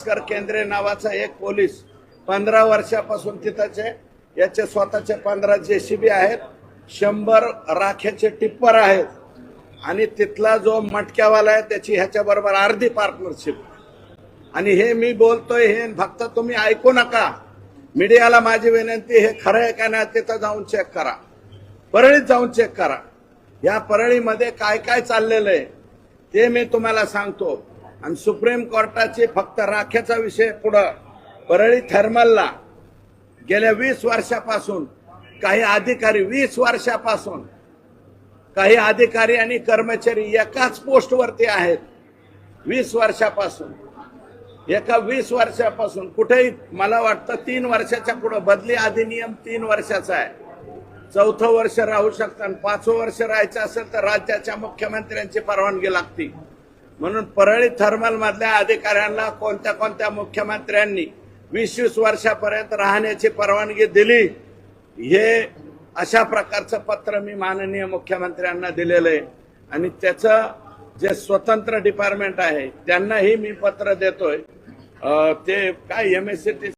भास्कर केंद्रे नावाचा एक पोलीस पंधरा वर्षापासून तिथंचे आहे याचे स्वतःचे पंधरा जेसीबी आहेत शंभर राख्याचे टिप्पर आहेत. आणि तिथला जो मटक्यावाला आहे त्याची ह्याच्या बरोबर अर्धी पार्टनरशिप आणि हे मी बोलतोय हे फक्त तुम्ही ऐकू नका. मीडियाला माझी विनंती हे खरं आहे का नाही तिथं जाऊन चेक करा. परळीत जाऊन चेक करा. या परळीमध्ये काय काय चाललेलं आहे ते मी तुम्हाला सांगतो. आणि सुप्रीम कोर्टाचे फक्त राख्याचा विषय पुढं. परळी थर्मलला गेल्या वीस वर्षापासून काही अधिकारी वीस वर्षापासून काही अधिकारी आणि कर्मचारी एकाच पोस्टवरती आहेत. वीस वर्षापासून. एका वीस वर्षापासून. कुठेही मला वाटतं तीन वर्षाच्या पुढं बदली अधिनियम तीन वर्षाचा आहे. चौथं वर्ष राहू शकतं आणि पाचवं वर्ष राहायचं असेल तर राज्याच्या मुख्यमंत्र्यांची परवानगी लागते. म्हणून परळी थर्मल मधल्या अधिकाऱ्यांना कोणत्या कोणत्या मुख्यमंत्र्यांनी वीस वीस वर्षापर्यंत राहण्याची परवानगी दिली हे अशा प्रकारचं पत्र मी माननीय मुख्यमंत्र्यांना दिलेलं आहे. आणि त्याचं जे स्वतंत्र डिपार्टमेंट आहे त्यांनाही मी पत्र देतोय. ते काय एम एस सी टी